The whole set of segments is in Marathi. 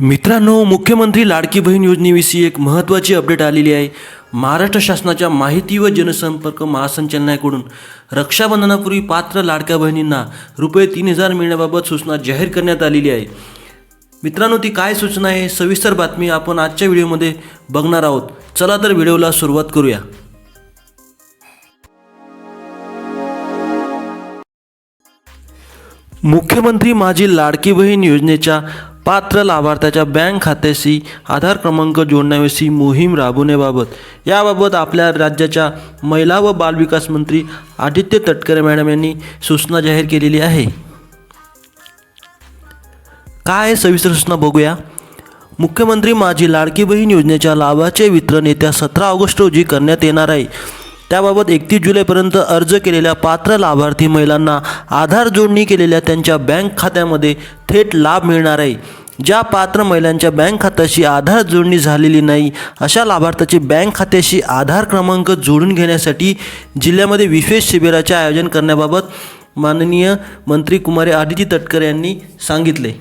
मित्रांनो मुख्यमंत्री लाडकी बहीण योजनेविषयी एक महत्त्वाची अपडेट आलेली आहे. महाराष्ट्र शासनाच्या माहिती व जनसंपर्क महासंचालनाकडून रक्षाबंधनापूर्वी पात्र लाडक्या बहिणींना रुपये तीन हजार मिळण्याबाबत सूचना जाहीर करण्यात आलेली आहे. मित्रांनो ती काय सूचना आहे? सविस्तर बातमी आपण आजच्या व्हिडिओमध्ये बघणार आहोत. चला तर व्हिडिओला सुरुवात करूया. मुख्यमंत्री माझी लाडकी बहीण योजनेच्या पात्र लाभार्थ्याच्या बँक खात्याशी आधार क्रमांक जोडण्याविषयी मोहीम राबवण्याबाबत. याबाबत आपल्या राज्याच्या महिला व बालविकास मंत्री आदित्य तटकरे मॅडम यांनी सूचना जाहीर केलेली आहे. काय आहे सविस्तर सूचना बघूया. मुख्यमंत्री माझी लाडकी बहीण योजनेच्या लाभाचे वितरण येत्या सतरा ऑगस्ट रोजी करण्यात येणार आहे. त्याबाबत एकतीस जुलैपर्यंत अर्ज केलेल्या पात्र लाभार्थी महिलांना आधार जोडणी केलेल्या त्यांच्या बँक खात्यामध्ये थेट लाभ मिळणार आहे. ज्या पात्र महिलांच्या बँक खात्याशी आधार जोडणी झालेली नाही अशा लाभार्थ्याचे बँक खात्याशी आधार क्रमांक जोडून घेण्यासाठी जिल्ह्यामध्ये विशेष शिबिराचे आयोजन करण्याबाबत माननीय मंत्री कुमारी आदिती तटकर यांनी सांगितले.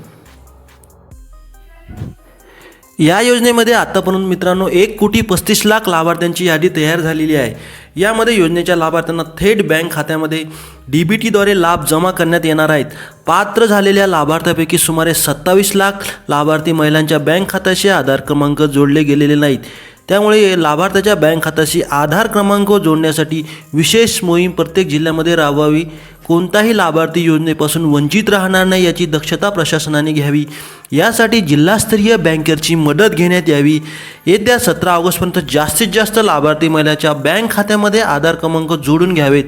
या योजनेमध्ये आतापर्यंत मित्रांनो एक कोटी पस्तीस लाख लाभार्थ्यांची यादी तयार झालेली आहे. यामध्ये योजनेच्या लाभार्थ्यांना थेट बँक खात्यामध्ये डी बी टीद्वारे लाभ जमा करण्यात येणार आहेत. पात्र झालेल्या लाभार्थ्यापैकी सुमारे सत्तावीस लाख लाभार्थी महिलांच्या बँक खात्याशी आधार क्रमांक जोडले गेलेले नाहीत. त्यामुळे लाभार्थ्याच्या बँक खात्याशी आधार क्रमांक जोडण्यासाठी विशेष मोहीम प्रत्येक जिल्ह्यामध्ये राबवावी. कोणताही लाभार्थी योजनेपासून वंचित राहणार नाही याची दक्षता प्रशासनाने घ्यावी. यासाठी जिल्हास्तरीय बँकरची मदत घेण्यात यावी. येत्या सतरा ऑगस्टपर्यंत जास्तीत जास्त लाभार्थी महिलाच्या बँक खात्यामध्ये आधार क्रमांक जोडून घ्यावेत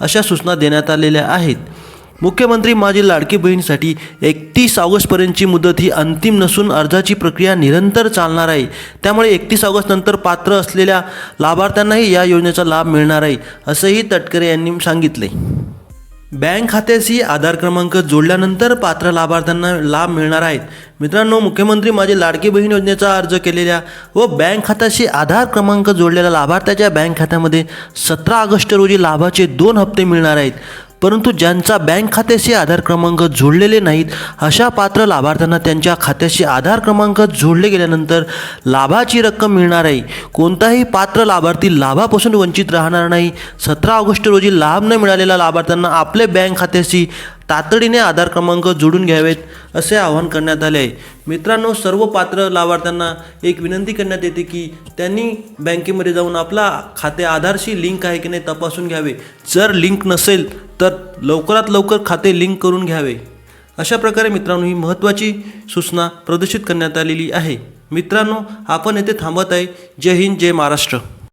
अशा सूचना देण्यात आलेल्या आहेत. मुख्यमंत्री माझी लाडकी बहीणसाठी एकतीस ऑगस्टपर्यंतची मुदत ही अंतिम नसून अर्जाची प्रक्रिया निरंतर चालणार आहे. त्यामुळे एकतीस ऑगस्टनंतर पात्र असलेल्या लाभार्थ्यांनाही या योजनेचा लाभ मिळणार आहे असंही तटकरे यांनी सांगितले. बँक खात्याशी आधार क्रमांक जोडल्यानंतर पात्र लाभार्थ्यांना लाभ मिळणार आहेत. मित्रांनो मुख्यमंत्री माझी लाडकी बहीण योजनेचा अर्ज केलेल्या व बँक खात्याशी आधार क्रमांक जोडलेल्या लाभार्थ्याच्या बँक खात्यामध्ये सतरा ऑगस्ट रोजी लाभाचे दोन हप्ते मिळणार आहेत. परंतु ज्यांचा बँक खात्याशी आधार क्रमांक जोडलेले नाहीत अशा पात्र लाभार्थ्यांना त्यांच्या खात्याशी आधार क्रमांक जोडले गेल्यानंतर लाभाची रक्कम मिळणार आहे. कोणताही पात्र लाभार्थी लाभापासून वंचित राहणार नाही. सतरा ऑगस्ट रोजी लाभ न मिळालेल्या लाभार्थ्यांना आपले बँक खात्याशी तातडीने आधार क्रमांक जोडून घ्यावेत असे आवाहन करण्यात आले आहे. मित्रांनो सर्व पात्र लाभार्थ्यांना एक विनंती करण्यात येते की त्यांनी बँकेमध्ये जाऊन आपला खाते आधारशी लिंक आहे की नाही तपासून घ्यावे. जर लिंक नसेल तर लवकरात लवकर खाते लिंक करून घ्यावे. अशा प्रकारे मित्रांनो ही महत्त्वाची सूचना प्रदर्शित करण्यात आलेली आहे. मित्रांनो आपण येथे थांबत आहे. जय हिंद जय महाराष्ट्र.